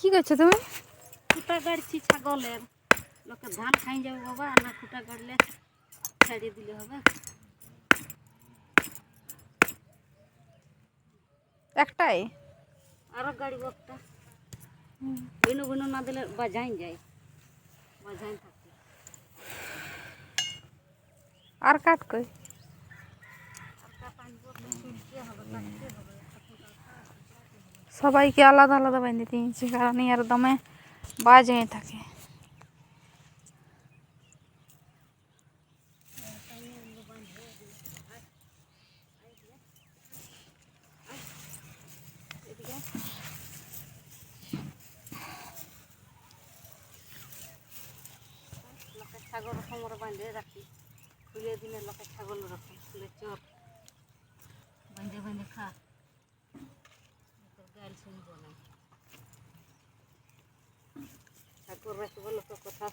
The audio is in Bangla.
কি করছ তুমি? খুঁটা গাড়ছি ছাগলের। লোকে ধান খাই যাবে বাবা আর না খুঁটা গাড়লে ছাড়িয়ে দিলে হবে। একটাই? আরও গাড়ি একটা বিনু বিনু না দিলে বাজাইন যায়। বাজাইন থাকে। আর কাট কই আর কাটা আনব তো তুলতে হবে কাটতে হবে সবাইকে আলাদা আলাদা বাঁধে দিয়েছি, কারণ ইয়ার দমে বাজ থাকে। ছাগল সমরে বাঁধে রাখি, খুলে দিলে লোকে ছাগল রাখে, খুলে চোর। বাঁধে বাঁধে খা। শুনবো না ঠাকুর রাখবো লোকের কথা